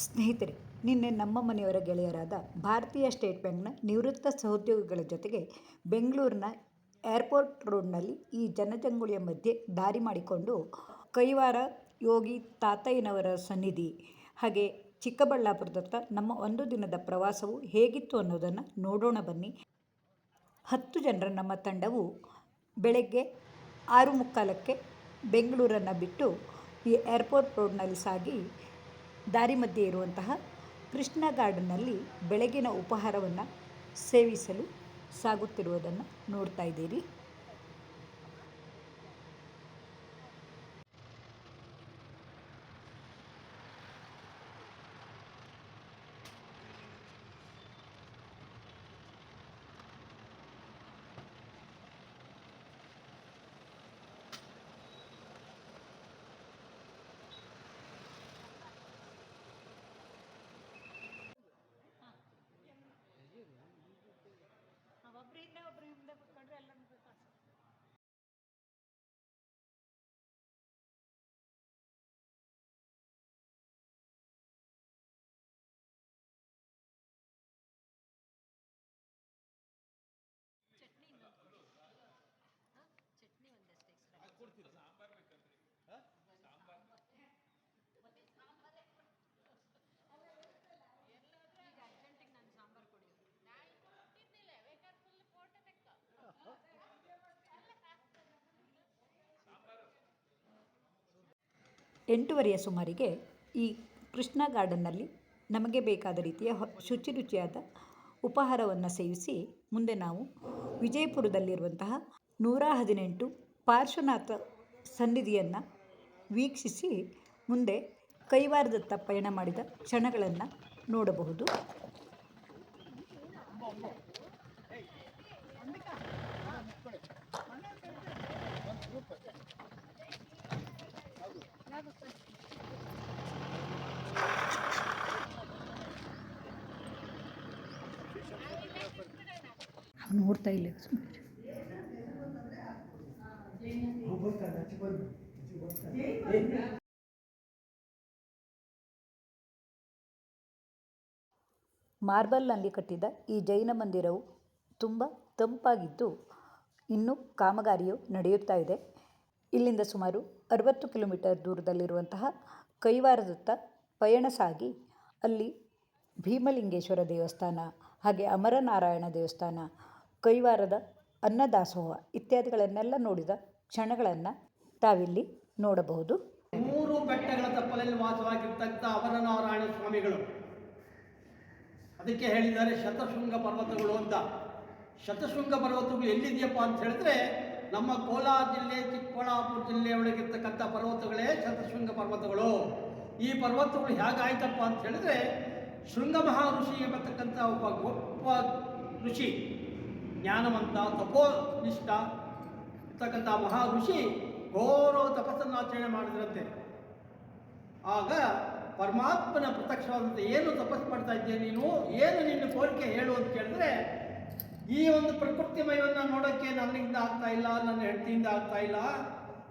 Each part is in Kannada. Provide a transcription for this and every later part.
ಸ್ನೇಹಿತರೆ, ನಿನ್ನೆ ನಮ್ಮ ಮನೆಯವರ ಗೆಳೆಯರಾದ ಭಾರತೀಯ ಸ್ಟೇಟ್ ಬ್ಯಾಂಕ್ನ ನಿವೃತ್ತ ಸಹೋದ್ಯೋಗಿಗಳ ಜೊತೆಗೆ ಬೆಂಗಳೂರಿನ ಏರ್ಪೋರ್ಟ್ ರೋಡ್ನಲ್ಲಿ ಈ ಜನಜಂಗುಳಿಯ ಮಧ್ಯೆ ದಾರಿ ಮಾಡಿಕೊಂಡು ಕೈವಾರ ಯೋಗಿ ತಾತಯ್ಯನವರ ಸನ್ನಿಧಿ, ಹಾಗೆ ಚಿಕ್ಕಬಳ್ಳಾಪುರದತ್ತ ನಮ್ಮ ಒಂದು ದಿನದ ಪ್ರವಾಸವು ಹೇಗಿತ್ತು ಅನ್ನೋದನ್ನು ನೋಡೋಣ ಬನ್ನಿ. ಹತ್ತು ಜನರ ನಮ್ಮ ತಂಡವು ಬೆಳಗ್ಗೆ ಆರು ಮುಕ್ಕಾಲಕ್ಕೆ ಬೆಂಗಳೂರನ್ನು ಬಿಟ್ಟು ಈ ಏರ್ಪೋರ್ಟ್ ರೋಡ್ನಲ್ಲಿ ಸಾಗಿ ದಾರಿ ಮಧ್ಯೆ ಇರುವಂತಹ ಕೃಷ್ಣ ಗಾರ್ಡನ್ನಲ್ಲಿ ಬೆಳಗಿನ ಉಪಹಾರವನ್ನು ಸೇವಿಸಲು ಸಾಗುತ್ತಿರುವುದನ್ನು ನೋಡ್ತಾ ಇದ್ದೀರಿ ಒಬ್ಬರಿಂದ ಒಬ್ಬರಿಂದ ಬಿಟ್ಕೊಂಡ್ರೆ ಎಲ್ಲ ಬೇಕು ಎಂಟೂವರೆಯ ಸುಮಾರಿಗೆ ಈ ಕೃಷ್ಣ ಗಾರ್ಡನ್ನಲ್ಲಿ ನಮಗೆ ಬೇಕಾದ ರೀತಿಯ ಶುಚಿ ರುಚಿಯಾದ ಉಪಹಾರವನ್ನು ಸೇವಿಸಿ ಮುಂದೆ ನಾವು ವಿಜಯಪುರದಲ್ಲಿರುವಂತಹ ನೂರ ಹದಿನೆಂಟು ಪಾರ್ಶ್ವನಾಥ ಸನ್ನಿಧಿಯನ್ನು ವೀಕ್ಷಿಸಿ ಮುಂದೆ ಕೈವಾರದತ್ತ ಪಯಣ ಮಾಡಿದ ಕ್ಷಣಗಳನ್ನು ನೋಡಬಹುದು. ನೋಡ್ತಾ ಇಲ್ಲ ಸುಮ್ಮನೆ ಮಾರ್ಬಲ್ನಲ್ಲಿ ಕಟ್ಟಿದ ಈ ಜೈನ ಮಂದಿರವು ತುಂಬ ತಂಪಾಗಿದ್ದು ಇನ್ನೂ ಕಾಮಗಾರಿಯು ನಡೆಯುತ್ತಾ ಇದೆ. ಇಲ್ಲಿಂದ ಸುಮಾರು ಅರವತ್ತು ಕಿಲೋಮೀಟರ್ ದೂರದಲ್ಲಿರುವಂತಹ ಕೈವಾರದತ್ತ ಪಯಣ ಸಾಗಿ, ಅಲ್ಲಿ ಭೀಮಲಿಂಗೇಶ್ವರ ದೇವಸ್ಥಾನ ಹಾಗೆ ಅಮರನಾರಾಯಣ ದೇವಸ್ಥಾನ, ಕೈವಾರದ ಅನ್ನದಾಸೋಹ ಇತ್ಯಾದಿಗಳನ್ನೆಲ್ಲ ನೋಡಿದ ಕ್ಷಣಗಳನ್ನು ತಾವಿಲ್ಲಿ ನೋಡಬಹುದು. ಮೂರು ಬೆಟ್ಟಗಳ ತಪ್ಪಲಲ್ಲಿ ವಾಸವಾಗಿರ್ತಕ್ಕಂಥ ಅಮರನಾರಾಯಣ ಸ್ವಾಮಿಗಳು. ಅದಕ್ಕೆ ಹೇಳಿದ್ದಾರೆ ಶತಶೃಂಗ ಪರ್ವತಗಳು ಅಂತ. ಶತಶೃಂಗ ಪರ್ವತಗಳು ಎಲ್ಲಿದೆಯಪ್ಪ ಅಂತ ಹೇಳಿದ್ರೆ ನಮ್ಮ ಕೋಲಾರ ಜಿಲ್ಲೆ, ಚಿಕ್ಕಬಳ್ಳಾಪುರ ಜಿಲ್ಲೆ ಒಳಗಿರ್ತಕ್ಕಂಥ ಪರ್ವತಗಳೇ ಶತಶೃಂಗ ಪರ್ವತಗಳು. ಈ ಪರ್ವತಗಳು ಹೇಗಾಯ್ತಪ್ಪ ಅಂತ ಹೇಳಿದ್ರೆ, ಶೃಂಗ ಮಹರ್ಷಿ ಎಂಬತಕ್ಕಂಥ ಒಬ್ಬ ಗೊಪ್ಪ ಋಷಿ, ಜ್ಞಾನವಂತ, ತಪೋನಿಷ್ಠ ಇರ್ತಕ್ಕಂಥ ಮಹಾ ಋಷಿ ಗೌರವ ತಪಸ್ಸನ್ನು ಆಚರಣೆ ಮಾಡಿದ್ರಂತೆ. ಆಗ ಪರಮಾತ್ಮನ ಪ್ರತ್ಯಕ್ಷವಾದಂತೆ ಏನು ತಪಸ್ಸು ಮಾಡ್ತಾ ಇದ್ದೀಯ ನೀನು? ಏನು ನಿನ್ನ ಕೋರಿಕೆ ಹೇಳು ಅಂತ ಕೇಳಿದ್ರೆ ಈ ಒಂದು ಪ್ರಕೃತಿಮಯವನ್ನು ನೋಡೋಕ್ಕೆ ನನ್ನಿಂದ ಆಗ್ತಾ ಇಲ್ಲ, ನನ್ನ ಹೆಂಡತಿಯಿಂದ ಆಗ್ತಾ ಇಲ್ಲ.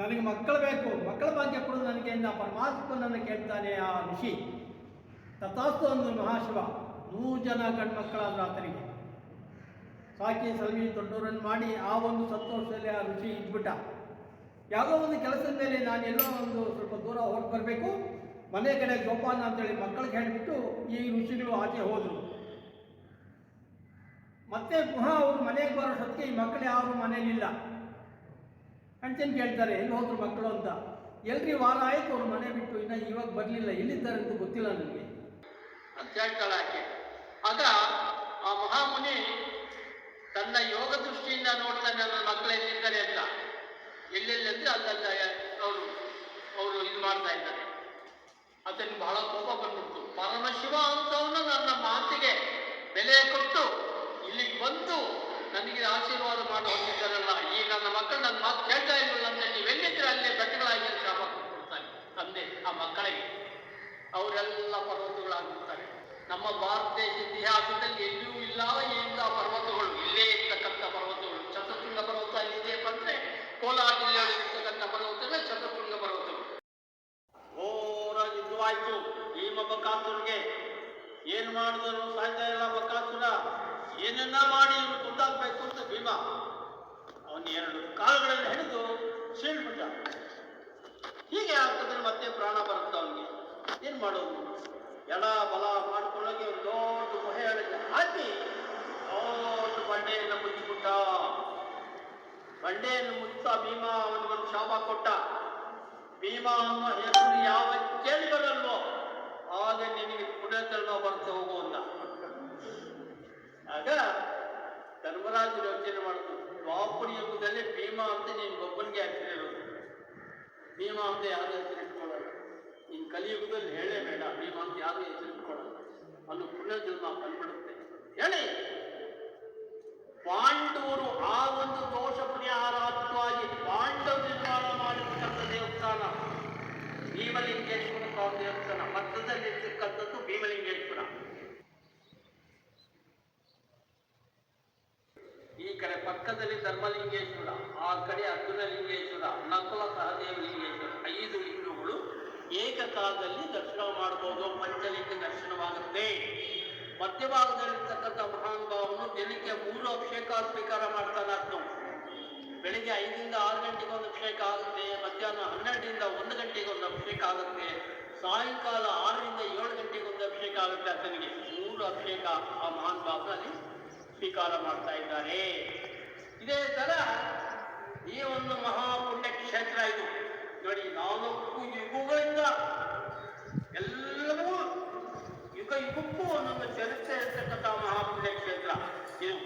ನನಗೆ ಮಕ್ಕಳು ಬೇಕು, ಮಕ್ಕಳ ಭಾಗ್ಯ ಕೊಡು ನನಗೆ ನಾ ಪರಮಾತ್ಮ ನನ್ನ ಕೇಳ್ತಾನೆ ಆ ಋಷಿ. ತಥಾಸ್ತು ಒಂದು ಮಹಾಶಿವ, ನೂರು ಜನ ಗಂಡು ಗಂಡ್ಮಕ್ಕಳಾದ್ರು ಆತನಿಗೆ. ಸಾಕಿ ಸಲವಿ ದೊಡ್ಡವರನ್ನು ಮಾಡಿ ಆ ಒಂದು ಸಂತೋಷದಲ್ಲಿ ಆ ಋಷಿ ಇದ್ಬಿಟ್ಟ. ಯಾವುದೋ ಒಂದು ಕೆಲಸದ ಮೇಲೆ ನಾನು ಎಲ್ಲೋ ಒಂದು ಸ್ವಲ್ಪ ದೂರ ಹೋಗಿ ಬರಬೇಕು. ಮನೆ ಕಡೆ ಜೋಪಾನ ಅಂತೇಳಿ ಮಕ್ಕಳಿಗೆ ಹೇಳಿಬಿಟ್ಟು ಈ ಋಷಿಗಳು ಆಚೆ ಹೋದರು. ಮತ್ತೆ ಪುನಃ ಅವರು ಮನೆಗೆ ಬರೋಷ್ಟೊತ್ತಿಗೆ ಈ ಮಕ್ಕಳು ಯಾರು ಮನೇಲಿಲ್ಲ. ಹೆಂಡ್ತಿನ ಕೇಳ್ತಾರೆ, ಎಲ್ಲಿ ಹೋದ್ರು ಮಕ್ಕಳು ಅಂತ? ಎಲ್ರಿ ವಾರ ಆಯ್ತು ಅವ್ರು ಮನೆ ಬಿಟ್ಟು, ಇನ್ನು ಇವಾಗ ಬರಲಿಲ್ಲ, ಎಲ್ಲಿದ್ದಾರೆ ಅಂತ ಗೊತ್ತಿಲ್ಲ ನನಗೆ. ಆಕೆ. ಆಗ ಆ ಮಹಾಮುನಿ ತನ್ನ ಯೋಗ ದೃಷ್ಟಿಯಿಂದ ನೋಡ್ತಾನೆ ನನ್ನ ಮಕ್ಕಳು ಅಂತ ಅಂತ? ಎಲ್ಲೆಲ್ಲಂದ್ರೆ ಅಲ್ಲಲ್ಲ ಅವರು ಅವರು ಇದು ಮಾಡ್ತಾ ಇದ್ದಾರೆ. ಅದನ್ನು ಬಹಳ ಕೋಪ ಬಂದ್ಬಿಡ್ತು. ಪರಮಶಿವ ಅಂತವನು ನನ್ನ ಮಾತಿಗೆ ಬೆಲೆ ಕೊಟ್ಟು ಇಲ್ಲಿಗೆ ಬಂದು ನನಗೆ ಆಶೀರ್ವಾದ ಮಾಡಿ ಹೋಗಿದ್ದಾರಲ್ಲ ಈ ನನ್ನ ಮಕ್ಕಳು ನನ್ನ ಮಾತು ಕೇಳ್ತಾ ಇದ್ದಲ್ಲ ಅಂತ ನೀವು ನೀವೆಲ್ಲಿದ್ರೆ ಅಲ್ಲೇ ಬೆಟ್ಟಗಳಾಗಿ ಶಾಪ ಕೊಡ್ತಾನೆ ತಂದೆ ಆ ಮಕ್ಕಳಿಗೆ ಅವರೆಲ್ಲ ಪರ್ವತಗಳಾಗ್ಬಿಡ್ತಾರೆ ನಮ್ಮ ಭಾರತ ದೇಶ ಇತಿಹಾಸದಲ್ಲಿ ಎಲ್ಲಿಯೂ ಇಲ್ಲ ಇಂಥ ಪರ್ವತಗಳು ಇಲ್ಲೇ ಇರ್ತಕ್ಕಂಥ ಪರ್ವತಗಳು ಚತುರ್ಶೃಂಗ ಪರ್ವತ ಎಲ್ಲಿದೆಯಪ್ಪ ಅಂದ್ರೆ ಕೋಲಾರ ಜಿಲ್ಲೆಯೊಳಗಿರ್ತಕ್ಕಂಥ ಪರ್ವತಗಳೇ ಚತುರ್ಶೃಂಗ ಪರ್ವತಗಳು ಘೋರ ಯುದ್ಧವಾಯ್ತು ಭೀಮ ಬಕ ಬಕಾಸುರಗೆ ಏನ್ ಮಾಡಿದ್ರು ಸಾಯ್ತಾ ಇಲ್ಲ ಬಕಾಸುರ ಏನನ್ನ ಮಾಡಿ ಇವನು ತುಂಡಾಗಬೇಕು ಅಂತ ಭೀಮ. ಅವನ ಎರಡು ಕಾಲುಗಳನ್ನು ಹಿಡಿದು ಸೀಳ್ಬಿಟ್ಟ ಹೀಗೆ ಆಗ್ತದ್ರೆ ಮತ್ತೆ ಪ್ರಾಣ ಬರುತ್ತೆ ಅವನಿಗೆ. ಏನ್ ಮಾಡೋದು? ಎಡ ಬಲ ಮಾಡ್ಕೊಳ್ಳೋಕೆ ಒಂದು ದೊಡ್ಡ ಗುಹೆ ಒಳಗೆ ಹಾಕಿ ದೊಡ್ಡ ಬಂಡೆಯನ್ನು ಮುಚ್ಚಿಬಿಟ್ಟ. ಬಂಡೆಯನ್ನು ಮುಚ್ಚ ಭೀಮ ಅವನಿಗೊಂದು ಶಾಪ ಕೊಟ್ಟ. ಭೀಮ ಅನ್ನೋ ಹೆಸರು ಯಾವ ಕೇಳಿ ಬರಲ್ವೋ? ಆಗ ನಿನಗೆ ಪುಣ್ಯತನ ಬರ್ತಾ ಹೋಗು ಅಂತ. ಆಗ ಧರ್ಮರಾಜ ಯೋಚನೆ ಮಾಡಿದ್ರು ದ್ವಾಪುರ ಯುಗದಲ್ಲಿ ಭೀಮಾ ಅಂತ ನೀನು ಒಬ್ಬನಿಗೆ ಹಾಕಿರೋದು ಭೀಮಾ ಅಂತ ಯಾರು ಹೆಸರಿಟ್ಕೊಳ್ಳಲ್ಲ ನೀನ್ ಕಲಿಯುಗದಲ್ಲಿ ಹೇಳೇ ಬೇಡ ಭೀಮಾ ಅಂತ ಯಾರು ಹೆಸರಿಟ್ಕೊಳ್ಳಲ್ಲ ಅದು ಪುಣ್ಯ ಜನ್ಮ ಬಂದ್ಬಿಡುತ್ತೆ. ಹೇಳಿ, ಪಾಂಡವರು ಆ ಒಂದು ದೋಷ ಪರಿಹಾರಾತ್ಮವಾಗಿ ಪಾಂಡವ ನಿರ್ಮಾಣ ಮಾಡಿರ್ತಕ್ಕಂಥ ದೇವಸ್ಥಾನ ಭೀಮಲಿಂಗೇಶ್ವರ ಸ್ವಾಮಿ ದೇವಸ್ಥಾನ ಮಧ್ಯದಲ್ಲಿ ಇರ್ತಕ್ಕಂಥದ್ದು ಭೀಮಲಿಂಗೇಶ್ವರ ಈ ಕಡೆ ಪಕ್ಕದಲ್ಲಿ ಧರ್ಮಲಿಂಗೇಶ್ವರ ಆ ಕಡೆ ಅರ್ಜುನಲಿಂಗೇಶ್ವರ ನಕುಲ ಸಹದೇವ ಲಿಂಗೇಶ್ವರ, ಐದು ಲಿಂಗಗಳು ಏಕಕಾಲದಲ್ಲಿ ದರ್ಶನ ಮಾಡಬಹುದು ಪಂಚಲಿಂಗ ದರ್ಶನವಾಗುತ್ತೆ. ಮಧ್ಯಭಾಗದಲ್ಲಿರ್ತಕ್ಕಂಥ ಮಹಾನುಭಾವನು ದಿನಕ್ಕೆ ಮೂರು ಅಭಿಷೇಕ ಸ್ವೀಕಾರ ಮಾಡ್ತಾನೆ ಅರ್ಥ ಬೆಳಿಗ್ಗೆ ಐದರಿಂದ ಆರು ಗಂಟೆಗೆ ಒಂದು ಅಭಿಷೇಕ ಆಗುತ್ತೆ, ಮಧ್ಯಾಹ್ನ ಹನ್ನೆರಡರಿಂದ ಒಂದು ಗಂಟೆಗೆ ಒಂದು ಅಭಿಷೇಕ ಆಗುತ್ತೆ, ಸಾಯಂಕಾಲ ಆರರಿಂದ ಏಳು ಗಂಟೆಗೆ ಒಂದು ಅಭಿಷೇಕ ಆಗುತ್ತೆ ಆತನಿಗೆ ಮೂರು ಅಭಿಷೇಕ ಆ ಮಹಾನುಭಾವನಲ್ಲಿ ಸ್ವೀಕಾರ ಮಾಡ್ತಾ ಇದ್ದಾರೆ. ಇದೇ ತರ ಈ ಒಂದು ಮಹಾಪುಣ್ಯ ಕ್ಷೇತ್ರ ಇದು. ನೋಡಿ ನಾಲ್ಕು ಯುಗಗಳಿಂದ ಎಲ್ಲವೂ ಯುಗ ಯುಗಕ್ಕೂ ಒಂದೊಂದು ಚರಿತ್ರೆ ಇರ್ತಕ್ಕಂಥ ಮಹಾಪುಣ್ಯ ಕ್ಷೇತ್ರ ಇದು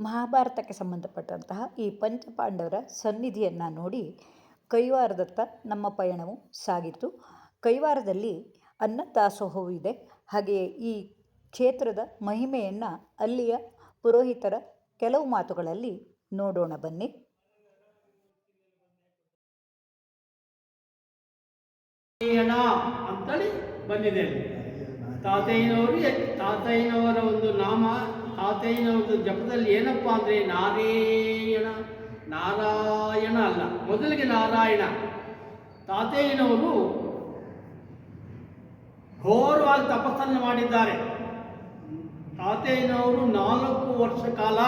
ಮಹಾಭಾರತಕ್ಕೆ ಸಂಬಂಧಪಟ್ಟಂತಹ ಈ ಪಂಚಪಾಂಡವರ ಸನ್ನಿಧಿಯನ್ನು ನೋಡಿ ಕೈವಾರದತ್ತ ನಮ್ಮ ಪಯಣವು ಸಾಗಿತು ಕೈವಾರದಲ್ಲಿ ಅನ್ನದಾಸೋಹವೂ ಇದೆ. ಹಾಗೆಯೇ ಈ ಕ್ಷೇತ್ರದ ಮಹಿಮೆಯನ್ನು ಅಲ್ಲಿಯ ಪುರೋಹಿತರ ಕೆಲವು ಮಾತುಗಳಲ್ಲಿ ನೋಡೋಣ ಬನ್ನಿ. ಅಂತೇಳಿ ಬಂದಿದೆ. ತಾತಯ್ಯನವರು ತಾತಯ್ಯನವರ ಒಂದು ನಾಮ ತಾತಯ್ಯನ ಒಂದು ಜಪದಲ್ಲಿ ಏನಪ್ಪ ಅಂದರೆ ನಾರಾಯಣ ನಾರಾಯಣ ಅಲ್ಲ. ಮೊದಲಿಗೆ ನಾರಾಯಣ. ತಾತಯ್ಯನವರು ಘೋರವಾಗಿ ತಪಸ್ಸನ್ನು ಮಾಡಿದ್ದಾರೆ. ತಾತಯ್ಯನವರು ನಾಲ್ಕು ವರ್ಷ ಕಾಲ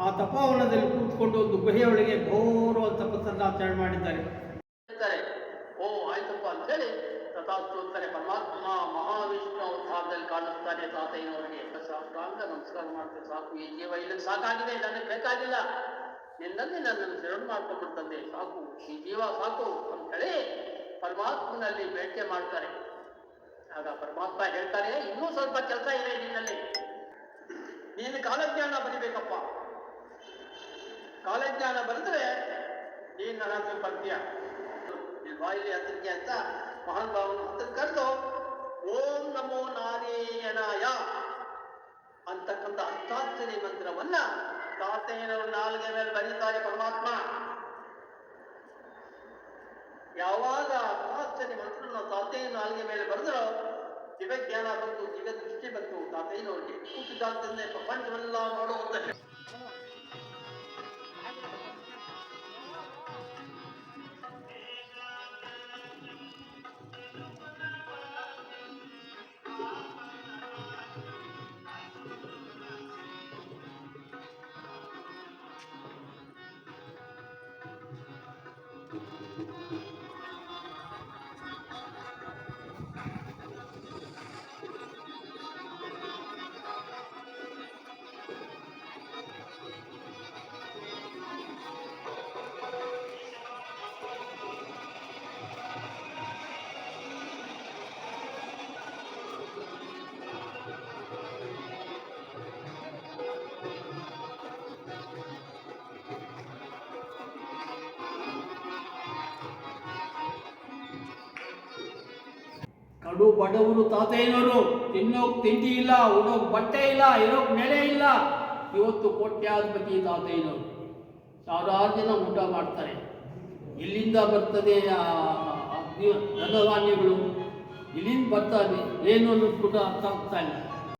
ಆ ತಪೋವನದಲ್ಲಿ ಕೂತ್ಕೊಂಡು ಒಂದು ಗುಹೆಯೊಳಗೆ ಘೋರವಾಗಿ ತಪಸ್ಸನ್ನು ಆಚರಣೆ ಮಾಡಿದ್ದಾರೆ. ಓ, ಆಯ್ತಪ್ಪ ಅಂತೇಳಿ ತಥಾಸ್ತು ಅಂತಾರೆ ಪರಮಾತ್ಮ ಮಹಾವಿಷ್ಣು ಅವತಾರದಲ್ಲಿ ಕಾಣಿಸ್ತಾನೆ ತಾತಯ್ಯನವರಿಗೆ ಸಾಷ್ಟಾಂಗ ನಮಸ್ಕಾರ ಮಾಡ್ತೇವೆ ಸಾಕು. ಈ ಜೀವ ಇಲ್ಲಿಗೆ ಸಾಕಾಗಿದೆ ನನಗೆ ಬೇಕಾಗಿಲ್ಲ. ನಿನ್ನಲ್ಲಿ ನನ್ನನ್ನು ಶರಣು ಮಾಡ್ಕೊಂಡ್ಬಿಡ್ತಂದೆ ಸಾಕು. ಈ ಜೀವ ಸಾಕು ಅಂತೇಳಿ ಪರಮಾತ್ಮನಲ್ಲಿ ಬೇಡಿಕೆ ಮಾಡ್ತಾರೆ. ಆಗ ಪರಮಾತ್ಮ ಹೇಳ್ತಾರೆ, ಇನ್ನೂ ಸ್ವಲ್ಪ ಕೆಲಸ ಇದೆ ನಿನ್ನಲ್ಲಿ. ನೀನು ಕಾಲಜ್ಞಾನ ಬರಿಬೇಕಪ್ಪ. ಕಾಲಜ್ಞಾನ ಬರೆದ್ರೆ ನೀನು ನನ್ನ ಹತ್ರ ಬರ್ತೀಯ ಬಾಯಿಲಿ ಅಂತ ಮಹಾನ್ ಭಾವನ ನಮೋ ಕರೆದು ತಥಾಸ್ತನಿ ಮಂತ್ರವನ್ನ ತಾತಯ್ಯನವರ ನಾಲ್ಗೆ ಮೇಲೆ ಬರೀತಾರೆ ಪರಮಾತ್ಮ. ಯಾವಾಗ ತಥಾಸ್ತನಿ ಮಂತ್ರ ತಾತಯ್ಯನ ನಾಲ್ಗೆ ಮೇಲೆ ಬರೆದರೋ ದಿವ್ಯ ಜ್ಞಾನ ಬಂತು ದಿವ್ಯ ದೃಷ್ಟಿ ಬಂತು ತಾತಯ್ಯನವ್ರಿಗೆ ಹುಟ್ಟಿದಾಗ್ತಂದೆ ಪ್ರಪಂಚವೆಲ್ಲ ನೋಡುವಂತ ಕಡು ಬಡವರು ತಾತಯ್ಯನವರು ತಿನ್ನೋಕ್ ತಿಂಡಿ ಇಲ್ಲ ಉಡೋಕ್ ಬಟ್ಟೆ ಇಲ್ಲ, ಇರೋಕ್ ನೆಲೆ ಇಲ್ಲ. ಇವತ್ತು ಕೋಟ್ಯಾಧಿಪತಿ ತಾತೆಯನವರು ಸಾವಿರಾರು ಜನ ಊಟ ಮಾಡ್ತಾರೆ. ಎಲ್ಲಿಂದ ಬರ್ತದೆ ಧನಧಾನ್ಯಗಳು ಇಲ್ಲಿಂದ ಇದೆ. ಏನು ಅನ್ನೋದು ಕೂಡ ಅರ್ಥ ಆಗ್ತಾ ಇಲ್ಲ.